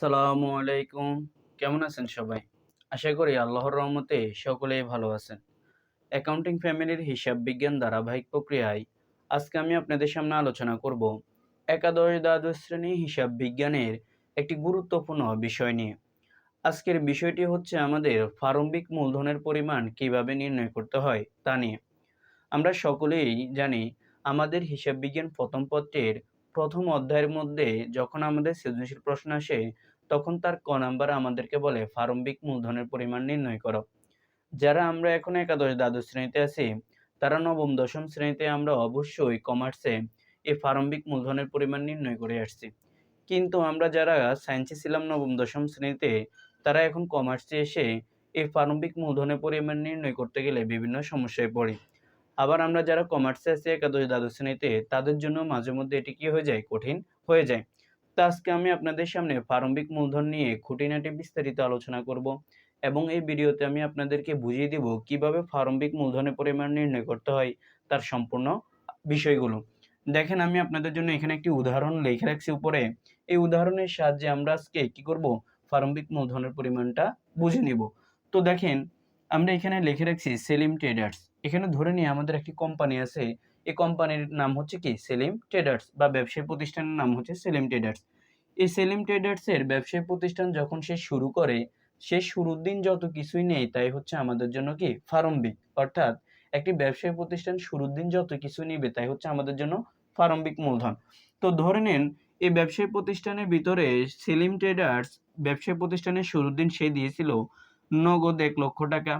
সালামু আলাইকুম। কেমন আছেন সবাই? আশা করি আল্লাহর রহমতে সকলেই ভালো আছেন। অ্যাকাউন্টিং ফ্যামিলির হিসাব বিজ্ঞান ধারাবাহিক প্রক্রিয়ায় আজকে আমি আপনাদের সামনে আলোচনা করব একাদশ দ্বাদশ শ্রেণি হিসাব বিজ্ঞানের একটি গুরুত্বপূর্ণ বিষয় নিয়ে। আজকের বিষয়টি হচ্ছে আমাদের প্রারম্ভিক মূলধনের পরিমাণ কীভাবে নির্ণয় করতে হয় তা নিয়ে। আমরা সকলেই জানি আমাদের হিসাব বিজ্ঞান প্রথম পত্রের প্রথম অধ্যায়ের মধ্যে যখন আমাদের সৃজনশীল প্রশ্ন আসে তখন তার ক নাম্বার আমাদেরকে বলে, প্রারম্ভিক মূলধনের পরিমাণ নির্ণয় করো। যারা আমরা এখন একাদশ দ্বাদশ শ্রেণীতে আছি, তারা নবম, দশম শ্রেণীতে আমরা অবশ্যই কমার্সে এই প্রারম্ভিক মূলধনের পরিমাণ নির্ণয় করে আসছি। কিন্তু আমরা যারা সায়েন্সে ছিলাম নবম, দশম শ্রেণীতে, তারা এখন কমার্সে এসে এই প্রারম্ভিক মূলধনের পরিমাণ নির্ণয় করতে গেলে বিভিন্ন সমস্যায় পড়ি। আবার আমরা যারা কমার্সে আছি, একাদশ দ্বাদশ শ্রেণীতে, তাদের জন্য মাঝে মধ্যে এটি কি হয়ে যায়? কঠিন হয়ে যায়। তো আজকে আমি আপনাদের সামনে প্রারম্ভিক মূলধন নিয়ে খুঁটিনাটি বিস্তারিত আলোচনা করব এবং এই ভিডিওতে আমি আপনাদেরকে বুঝিয়ে দিব কীভাবে প্রারম্ভিক মূলধনের পরিমাণ নির্ণয় করতে হয় তার সম্পূর্ণ বিষয়গুলো। দেখেন, আমি আপনাদের জন্য এখানে একটি উদাহরণ লিখে রাখছি উপরে। এই উদাহরণের সাহায্যে আমরা আজকে কি করব? প্রারম্ভিক মূলধনের পরিমাণটা বুঝে নিব। তো দেখেন, আমরা এখানে লিখে রাখছি সেলিম ট্রেডার্স। এখানে ধরে নিয়ে আমাদের একটি কোম্পানি আছে এই কোম্পানির নাম হচ্ছে কি? সেলিম ট্রেডার্স বা ব্যবসায়ী প্রতিষ্ঠানের নাম হচ্ছে সেলিম ট্রেডার্স। এই সেলিম ট্রেডার্সের ব্যবসায়ী প্রতিষ্ঠান যখন সে শুরু করে, সে শুরুর দিন যত কিছুই নেই, তাই হচ্ছে আমাদের জন্য কি? প্রারম্ভিক। অর্থাৎ একটি ব্যবসায়ী প্রতিষ্ঠান শুরুর দিন যত কিছু নিবে, তাই হচ্ছে আমাদের জন্য প্রারম্ভিক মূলধন। তো ধরে নেন, এই ব্যবসায়ী প্রতিষ্ঠানের ভিতরে সেলিম ট্রেডার্স ব্যবসায়ী প্রতিষ্ঠানের শুরুর দিন সে দিয়েছিল নগদ এক লক্ষ টাকা,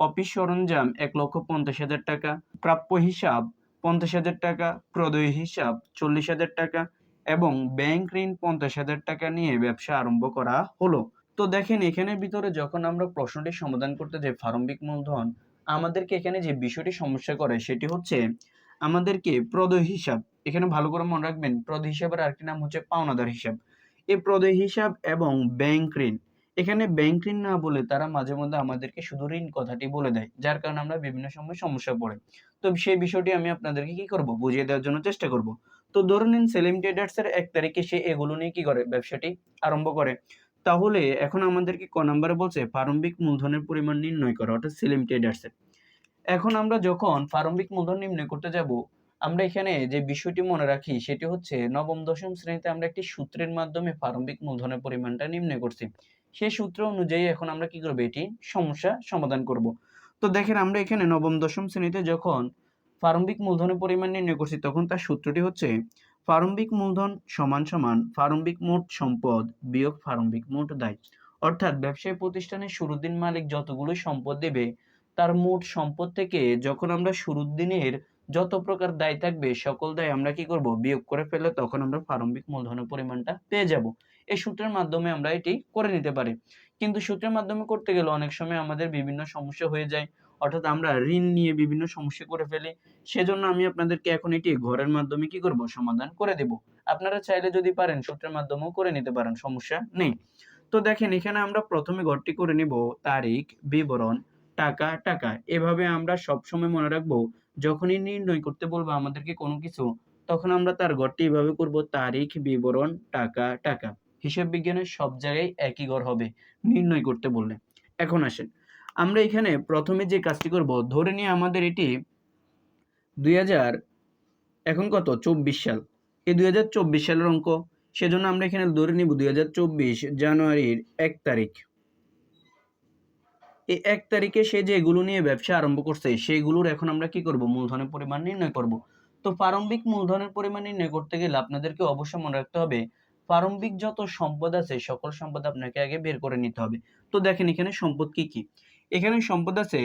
অফিস সরঞ্জাম এক লক্ষ পঞ্চাশ হাজার টাকা, প্রাপ্য হিসাব পঞ্চাশ হাজার টাকা, প্রদয় হিসাব চল্লিশ হাজার টাকা এবং ব্যাংক ঋণ পঞ্চাশ হাজার টাকা নিয়ে ব্যবসা আরম্ভ করা হলো। তো দেখেন এখানের ভিতরে যখন আমরা প্রশ্নটি সমাধান করতে যাই প্রারম্ভিক মূলধন, আমাদেরকে এখানে যে বিষয়টি সমস্যা করে সেটি হচ্ছে আমাদেরকে প্রদয় হিসাব। এখানে ভালো করে মনে রাখবেন, প্রদয় হিসাবের আরেকটি নাম হচ্ছে পাওনাদার হিসাব। এই প্রদয় হিসাব এবং ব্যাংক ঋণ এখানে ব্যাংক ঋণ না বলে তারা মাঝে মধ্যে আমাদেরকে শুধু ঋণ কথাটি বলে দেয়, যার কারণে আমরা বিভিন্ন সময় সমস্যা পড়ে। তো সেই বিষয়টি আমি আপনাদেরকে কি করব? বুঝিয়ে দেওয়ার জন্য চেষ্টা করব। তো ধরে নিন সেলিম ট্রেডার্স এর এক তারিখে সে এগুলো নিয়ে কি করে? ব্যবসাটি আরম্ভ করে। তাহলে এখন আমাদেরকে ক নাম্বারে বলছে, প্রারম্ভিক মূলধনের পরিমাণ নির্ণয় করা, অর্থাৎ সেলিম ট্রেডার্স এর। এখন আমরা যখন প্রারম্ভিক মূলধন নির্ণয় করতে যাব, আমরা এখানে যে বিষয়টি মনে রাখি, সেটি হচ্ছে নবম, দশম শ্রেণীতে আমরা একটি সূত্রের মাধ্যমে প্রারম্ভিক মূলধনের পরিমাণটা নির্ণয় করছি। সেই সূত্র অনুযায়ী এখন আমরা কি করব? এটি সমস্যা সমাধান করব। তো দেখেন আমরা এখানে নবম, দশম শ্রেণীতে যখন প্রারম্ভিক মূলধনের পরিমাণ নির্ণয় করছি, তখন তার সূত্রটি হচ্ছে প্রারম্ভিক মূলধন সমান সমান প্রারম্ভিক মোট সম্পদ বিয়োগ প্রারম্ভিক মোট দায়। অর্থাৎ ব্যবসায়ী প্রতিষ্ঠানের শুরুর দিন মালিক যতগুলো সম্পদ দেবে, তার মোট সম্পদ থেকে যখন আমরা শুরুর দিনের যত প্রকার দায় থাকবে, সকল দায় আমরা কি করব? বিয়োগ করে ফেলে তখন আমরা প্রারম্ভিক মূলধনের পরিমাণটা পেয়ে যাব। এই সূত্রের মাধ্যমে আমরা এটি করে নিতে পারি। কিন্তু সূত্রের মাধ্যমে করতে গেলে অনেক সময় আমাদের বিভিন্ন সমস্যা হয়ে যায়। অর্থাৎ আমরা ঋণ নিয়ে বিভিন্ন সমস্যা করে ফেলি। সেজন্য আমি আপনাদেরকে এখন এটি ঘরের মাধ্যমে কি করব? সমাধান করে দেব। আপনারা চাইলে যদি পারেন, সূত্রের মাধ্যমেও করে নিতে পারেন, সমস্যা নেই। তো দেখেন, এখানে আমরা প্রথমে ঘরটি করে নিব। তারিখ, বিবরণ, টাকা টাকা। এভাবে আমরা সবসময় মনে রাখব, যখনই নির্ণয় করতে বলব আমাদেরকে কোনো কিছু, তখন আমরা তার ঘরটি এভাবে করব, তারিখ, বিবরণ, টাকা টাকা। হিসাব বিজ্ঞানের সব জায়গায় একই ঘর হবে, নির্ণয় করতে বললে। এখন আসেন, আমরা এখানে প্রথমে যে কাজটি করব, ধরে নিয়ে আমাদের এটি দুই হাজার, এখন কত? চব্বিশ সাল। এই দুই হাজার চব্বিশ সালের অঙ্ক, সেজন্য আমরা এখানে ধরে নিব দুই হাজার চব্বিশ জানুয়ারির এক তারিখ। এই এক তারিখে সে যেগুলো নিয়ে ব্যবসা আরম্ভ করছে, সেগুলোর এখন আমরা কি করব? মূলধনের পরিমাণ নির্ণয় করব। তো প্রারম্ভিক মূলধনের পরিমাণ নির্ণয় করতে গেলে আপনাদেরকে অবশ্যই মনে রাখতে হবে প্রারম্ভিক যত সম্পদ আছে, সকল সম্পদ আপনাকে আগে বের করে নিতে হবে। তো দেখেন এখানে সম্পদ কি কি? এখানে সম্পদ আছে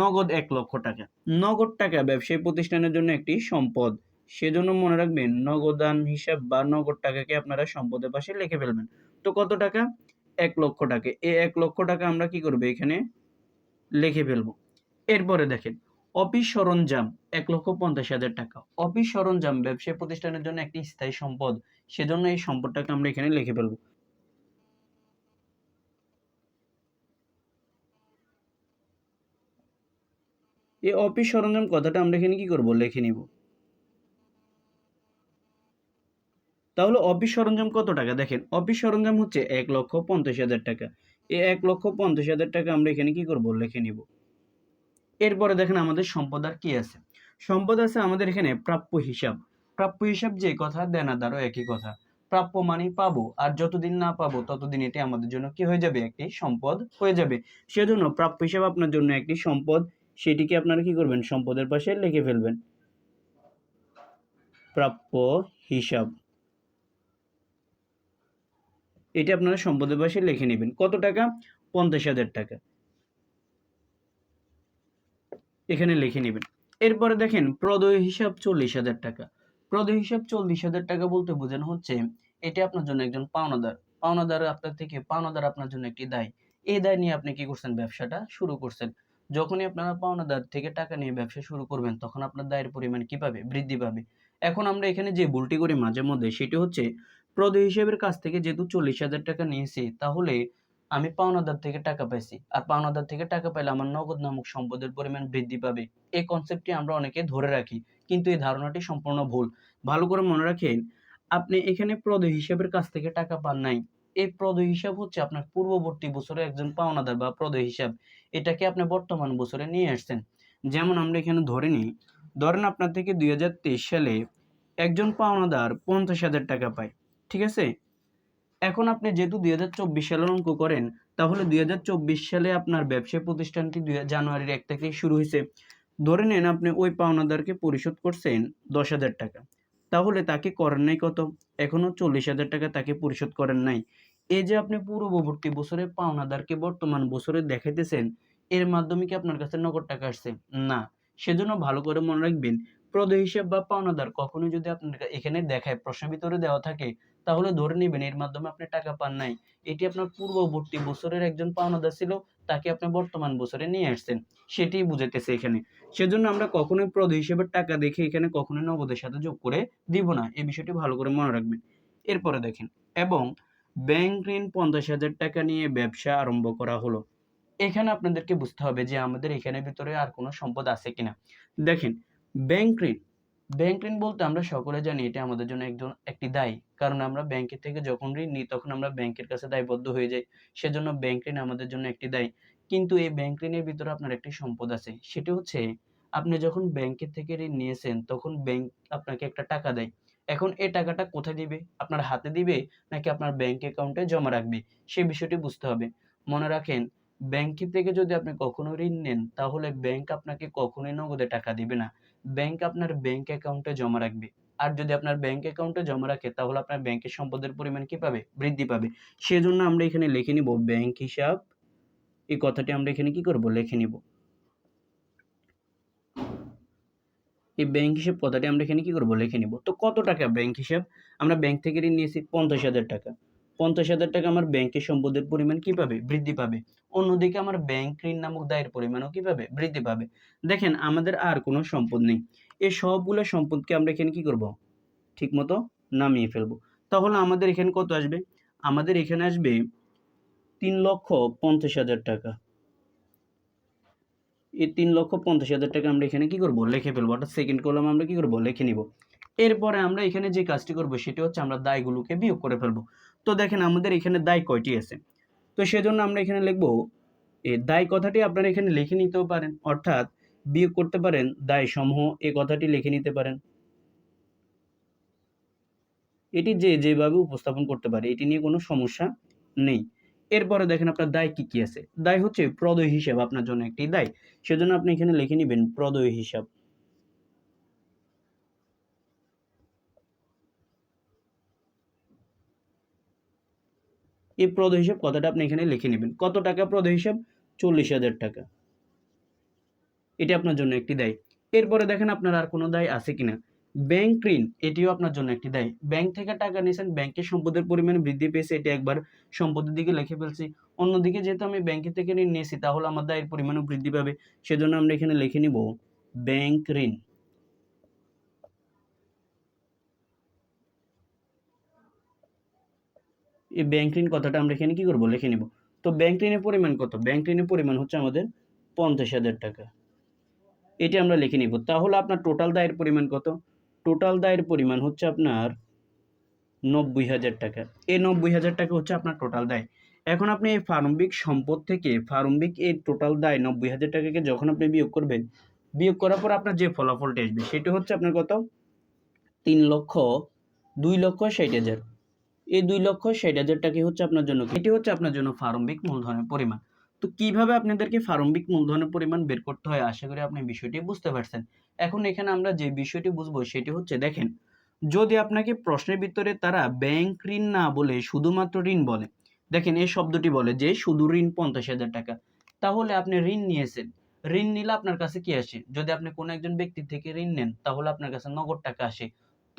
নগদ এক লক্ষ টাকা। নগদ টাকা ব্যবসায়ী প্রতিষ্ঠানের জন্য একটি সম্পদ। সেজন্য মনে রাখবেন নগদান হিসাব বা নগদ টাকাকে আপনারা সম্পদের পাশে লিখে ফেলবেন। তো কত টাকা? এক লক্ষ টাকা। এই এক লক্ষ টাকা আমরা কি করব এখানে? লিখে ফেলব। এরপরে দেখেন, অফিস সরঞ্জাম এক লক্ষ পঞ্চাশ হাজার টাকা। অফিস সরঞ্জাম ব্যবসায়ী প্রতিষ্ঠানের জন্য একটি স্থায়ী সম্পদ। সেজন্য এই সম্পদটাকে আমরা এখানে লিখে ফেলব। এই অফিস সরঞ্জাম কথাটা আমরা এখানে কি করব? লিখে নিব। তাহলে অফিস সরঞ্জাম কত টাকা? দেখেন, অফিস সরঞ্জাম হচ্ছে এক লক্ষ পঞ্চাশ হাজার টাকা। এই এক লক্ষ পঞ্চাশ হাজার টাকা আমরা এখানে কি করব? লিখে নিব। এরপরে দেখেন আমাদের সম্পদ আর কি আছে। সম্পদ আছে আমাদের এখানে প্রাপ্য হিসাব। প্রাপ্য হিসাব যে কথা দেনাদারও একই কথা। প্রাপ্য মানে পাবো, আর যতদিন না পাবো, ততদিন এটি আমাদের জন্য কি হয়ে যাবে? একটি সম্পদ হয়ে যাবে। সেজন্য প্রাপ্য হিসাব আপনার জন্য একটি সম্পদ, সেটিকে আপনারা কি করবেন? সম্পদের পাশে লিখে ফেলবেন। প্রাপ্য হিসাব। এটি আপনারা সম্পদের পাশে লিখে নেবেন। কত টাকা? পঞ্চাশ হাজার টাকা। এখানে লিখে নেবেন। এরপরে দেখেন, প্রদয় হিসাব চল্লিশ হাজার টাকা। প্রদয় হিসাব চল্লিশ হাজার টাকা বলতে বোঝানো হচ্ছে, এটি আপনার জন্য একজন পাওনাদার। পাওনাদার আপনার থেকে, পাওনাদার আপনার জন্য একটি দায়। এই দায় নিয়ে আপনি কি করছেন? ব্যবসাটা শুরু করছেন। যখনই আপনারা পাওনাদার থেকে টাকা নিয়ে ব্যবসা শুরু করবেন, তখন আপনার দায়ের পরিমাণ কি পাবে? বৃদ্ধি পাবে। এখন আমরা এখানে যে ভুলটি করি মাঝে মধ্যে সেটি হচ্ছে প্রদয় হিসেবের কাছ থেকে যেহেতু চল্লিশ হাজার টাকা নিয়েছি, তাহলে আমি পাওনাদার থেকে টাকা পাইছি। আর পাওনাদার থেকে টাকা পাইলে আমার নগদ নামক সম্পদের পরিমাণ বৃদ্ধি পাবে। এই কনসেপ্টটি আমরা অনেকে ধরে রাখি, কিন্তু এই ধারণাটি সম্পূর্ণ ভুল। ভালো করে মনে রাখেন, আপনি এখানে প্রদয় হিসাবের কাছ থেকে টাকা পান নাই। এই প্রদয় হিসাব হচ্ছে আপনার পূর্ববর্তী বছরে একজন পাওনাদার বা প্রদয় হিসাব। এটাকে আপনি বর্তমান বছরে নিয়ে আসছেন। যেমন আমরা এখানে ধরে নিই, ধরেন আপনার থেকে দুই হাজার তেইশ সালে একজন পাওনাদার পঞ্চাশ হাজার টাকা পায়, ঠিক আছে? এখন আপনি যেহেতু দুই হাজার চব্বিশ সালের অঙ্ক করেন, তাহলে দুই হাজার চব্বিশ সালে আপনার ব্যবসায় প্রতিষ্ঠানটি দুই জানুয়ারির এক থেকে শুরু হয়েছে। ধরে নেন আপনি ওই পাওনাদারকে পরিশোধ করছেন দশ হাজার টাকা। তাহলে তাকে করেন নাই কত? এখনও চল্লিশ হাজার টাকা তাকে পরিশোধ করেন নাই। এই যে আপনি পূর্ববর্তী বছরে পাওনাদারকে বর্তমান বছরে দেখাইতেছেন, এর মাধ্যমে কি আপনার কাছে নগদ টাকা আসছে? না। সেজন্য ভালো করে মনে রাখবেন, প্রদয় হিসাব বা পাওনাদার কখনোই যদি আপনার এখানে দেখায় প্রশ্ন ভিতরে দেওয়া থাকে তাহলে ধরে নেবেন এর মাধ্যমে আপনি টাকা পান নাই। এটি আপনার পূর্ববর্তী বছরের একজন পাওনাদার ছিল, তাকে আপনি বর্তমান বছরে নিয়ে আসছেন। সেটি বুঝাইতেছে এখানে। সেজন্য আমরা কখনোই প্রদ হিসেবে টাকা দেখে এখানে কখনোই নগদের সাথে যোগ করে দিব না। এই বিষয়টি ভালো করে মনে রাখবেন। এরপরে দেখেন, এবং ব্যাংক ঋণ পঞ্চাশ হাজার টাকা নিয়ে ব্যবসা আরম্ভ করা হলো। এখানে আপনাদেরকে বুঝতে হবে যে আমাদের এখানে ভিতরে আর কোনো সম্পদ আছে কিনা। দেখেন, ব্যাংক ঋণ ব্যাংক ঋণ বলতে আমরা সকলে জানি এটা আমাদের জন্য একজন, একটি দায়। কারণ আমরা ব্যাংকের থেকে যখন ঋণ নিই, তখন আমরা ব্যাংকের কাছে দায়বদ্ধ হয়ে যাই। সেজন্য ব্যাংক ঋণ আমাদের জন্য একটি দায়। কিন্তু এই ব্যাংক ঋণের ভিতরে আপনার একটি সম্পদ আছে। সেটি হচ্ছে, আপনি যখন ব্যাংকের থেকে ঋণ নিয়েছেন, তখন ব্যাংক আপনাকে একটা টাকা দেয়। এখন এই টাকাটা কোথায় দিবে? আপনার হাতে দিবে, নাকি আপনার ব্যাংক অ্যাকাউন্টে জমা রাখবে? সেই বিষয়টি বুঝতে হবে। মনে রাখেন ব্যাংকের থেকে যদি আপনি কখনো ঋণ নেন, তাহলে ব্যাংক আপনাকে কখনোই নগদে টাকা দিবে না। ব্যাংক আপনার ব্যাংক অ্যাকাউন্টে জমা রাখবে। আর যদি আপনার ব্যাংক অ্যাকাউন্টে জমা রাখে, তাহলে আপনার ব্যাংকের সম্পদের পরিমাণ কি পাবে? বৃদ্ধি পাবে। সেজন্য আমরা এখানে লিখে নিব ব্যাংক হিসাব। এই কথাটি আমরা এখানে কি করব? লিখে নিব। এই ব্যাংক হিসাব কথাটি আমরা এখানে কি করব? লিখে নিব। তো কত টাকা ব্যাংক হিসাব? আমরা ব্যাংক থেকে ঋণ নিয়েছি পঞ্চাশ হাজার টাকা। পঞ্চাশ হাজার টাকা আমার ব্যাংকের সম্পদের পরিমাণ কি পাবে? বৃদ্ধি পাবে। অন্যদিকে আমার ব্যাংক ঋণ নামক দায়ের পরিমাণও কি পাবে বৃদ্ধি পাবে? দেখেন, আমাদের আর কোনো সম্পদ নেই। এই সবগুলো সম্পদকে আমরা এখানে কি করব? ঠিকমতো নামিয়ে ফেলব। তাহলে আমাদের এখানে কত আসবে? আমাদের এখানে আসবে তিন লক্ষ পঞ্চাশ হাজার টাকা। এই তিন লক্ষ পঞ্চাশ হাজার টাকা আমরা এখানে কি করব? লিখে ফেলব। অর্থাৎ সেকেন্ড কলম আমরা কি করব? লিখে নিব। এরপরে আমরা এখানে যে কাজটি করব, সেটি হচ্ছে আমরা দায়গুলোকে বিয়োগ করে ফেলব। তো দেখেন, আমাদের এখানে দায় কয়টি আছে? তো সেজন্য আমরা এখানে লিখব দায় কথাটি আপনারা এখানে লিখে নিতেও পারেন, অর্থাৎ বিয়োগ করতে পারেন, দায় সমূহ এ কথাটি লিখে নিতে পারেন। এটি যে যেভাবে উপস্থাপন করতে পারে, এটি নিয়ে কোনো সমস্যা নেই। এরপরে দেখেন আপনার দায় কি কি আছে। দায় হচ্ছে প্রদয় হিসাব, আপনার জন্য একটি দায়। সেজন্য আপনি এখানে লিখে নেবেন প্রদয় হিসাব। এই প্রদ হিসাব কথাটা আপনি এখানে লিখে নেবেন। কত টাকা প্রদ হিসাব চল্লিশ হাজার টাকা। এটা আপনার জন্য একটি দায়। এরপরে দেখেন আপনার আর কোনো দায় আছে কিনা। ব্যাংক ঋণ, এটিও আপনার জন্য একটি দায়। ব্যাংক থেকে টাকা নিয়েছেন, ব্যাংকের সম্পদের পরিমাণ বৃদ্ধি পেয়েছে, এটি একবার সম্পদের দিকে লিখে ফেলছি। অন্যদিকে যেহেতু আমি ব্যাংকের থেকে ঋণ নিয়েছি, তাহলে আমার দায়ের পরিমাণও বৃদ্ধি পাবে, সেজন্য আমরা এখানে লিখে নিব ব্যাংক ঋণ। এই ব্যাংক ঋণ কথাটা আমরা এখানে কি করব? লিখে নিব। তো ব্যাংক ঋণের পরিমাণ কত? ব্যাংক ঋণের পরিমাণ হচ্ছে আমাদের পঞ্চাশ হাজার টাকা। এটি আমরা লিখে নিব। তাহলে আপনার টোটাল দায়ের পরিমাণ কত? টোটাল দায়ের পরিমাণ হচ্ছে আপনার নব্বই হাজার টাকা। এই নব্বই হাজার টাকা হচ্ছে আপনার টোটাল দায়। এখন আপনি এই প্রারম্ভিক সম্পদ থেকে প্রারম্ভিক এই টোটাল দায় নব্বই হাজার টাকাকে যখন আপনি বিয়োগ করবেন, বিয়োগ করার পর আপনার যে ফলাফলটা আসবে, সেটা হচ্ছে আপনার কত? তিন লক্ষ, দুই লক্ষ ষাট হাজার। এই দুই লক্ষ ষাট হাজার টাকা হচ্ছে আপনার জন্য? এটি হচ্ছে আপনার জন্য প্রারম্ভিক মূলধনের পরিমাণ। তো কীভাবে আপনাদেরকে প্রারম্ভিক মূলধনের পরিমাণ বের করতে হয়? আশা করি আপনি বিষয়টি বুঝতে পারছেন। এখন এখানে আমরা যে বিষয়টি বুঝব সেটি হচ্ছে, দেখেন, যদি আপনাকে প্রশ্নের ভিতরে তারা ব্যাংক ঋণ না বলে শুধুমাত্র ঋণ বলে, দেখেন, এই শব্দটি বলে যে শুধু ঋণ পঞ্চাশ হাজার টাকা। তাহলে আপনি ঋণ নিয়েছেন। ঋণ নিলে আপনার কাছে কি আসে? যদি আপনি কোনো একজন ব্যক্তি থেকে ঋণ নেন, তাহলে আপনার কাছে নগদ টাকা আসে।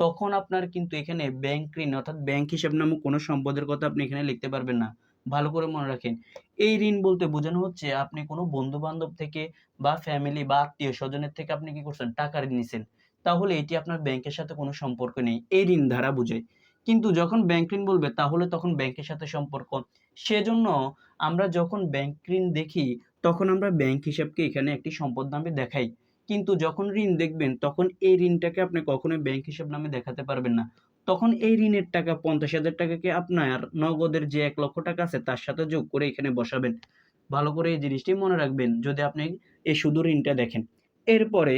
তখন আপনার কিন্তু এখানে ব্যাংক ঋণ, অর্থাৎ ব্যাংক হিসাব নামক কোনো সম্পদের কথা আপনি এখানে লিখতে পারবেন না। ভালো করে মনে রাখেন। এই ঋণ বলতে বোঝানো হচ্ছে, আপনি কোনো বন্ধু বান্ধব থেকে বা ফ্যামিলি বা আত্মীয় স্বজনের থেকে আপনি কি করছেন? টাকা ঋণ নিছেন। তাহলে এটি আপনার ব্যাংকের সাথে কোনো সম্পর্ক নেই। এই ঋণ ধারা বোঝায় কিন্তু যখন ব্যাংক ঋণ বলবে, তাহলে তখন ব্যাংকের সাথে সম্পর্ক। সেজন্য আমরা যখন ব্যাংক ঋণ দেখি, তখন আমরা ব্যাংক হিসাবকে এখানে একটি সম্পদ নামে দেখাই। কিন্তু যখন ঋণ দেখবেন, তখন এই ঋণটাকে আপনি কখনোই ব্যাংক হিসাব নামে দেখাতে পারবেন না। তখন এই ঋণের টাকা পঞ্চাশ হাজার টাকাকে আপনার নগদের যে এক লক্ষ টাকা আছে, তার সাথে যোগ করে এখানে বসাবেন। ভালো করে এই জিনিসটি মনে রাখবেন, যদি আপনি এই শুধু ঋণটা দেখেন। এরপরে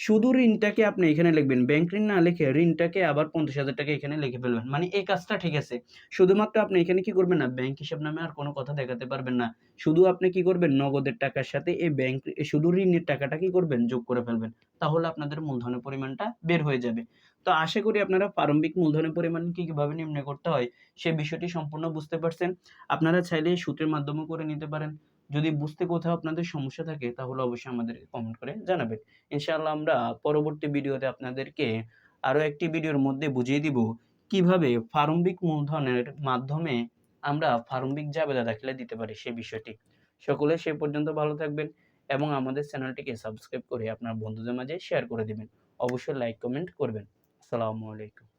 শুধু ঋণটাকে আপনি এখানে লিখবেন ব্যাংক ঋণ না লিখে ঋণটাকে আবার পঞ্চাশ হাজার টাকা এখানে লিখে ফেলবেন। মানে এই কাজটা ঠিক আছে। শুধুমাত্র আপনি এখানে কি করবেন না ব্যাংক হিসাব নামে আর কোনো কথা দেখাতে পারবেন না। শুধু আপনি কি করবেন, নগদের টাকার সাথে এই ব্যাংক শুধু ঋণের টাকাটা কি করবেন, যোগ করে ফেলবেন। তাহলে আপনাদের মূলধনের পরিমাণটা বের হয়ে যাবে। তো আশা করি আপনারা প্রারম্ভিক মূলধনের পরিমাণ কি কীভাবে নির্ণয় করতে হয়, সে বিষয়টি সম্পূর্ণ বুঝতে পারছেন। আপনারা চাইলে সূত্রের মাধ্যমে করে নিতে পারেন। যদি বুঝতে কোথাও আপনাদের সমস্যা থাকে, তাহলে অবশ্যই আমাদেরকে কমেন্ট করে জানাবেন। ইনশাআল্লাহ আমরা পরবর্তী ভিডিওতে আপনাদেরকে আরও একটি ভিডিওর মধ্যে বুঝিয়ে দিব, কীভাবে প্রারম্ভিক মূলধনের মাধ্যমে আমরা প্রারম্ভিক জাবেদা দাখিলা দিতে পারি সে বিষয়টি। সকলে সে পর্যন্ত ভালো থাকবেন এবং আমাদের চ্যানেলটিকে সাবস্ক্রাইব করে আপনার বন্ধুদের মাঝে শেয়ার করে দিবেন। অবশ্যই লাইক কমেন্ট করবেন। আসসালামু আলাইকুম।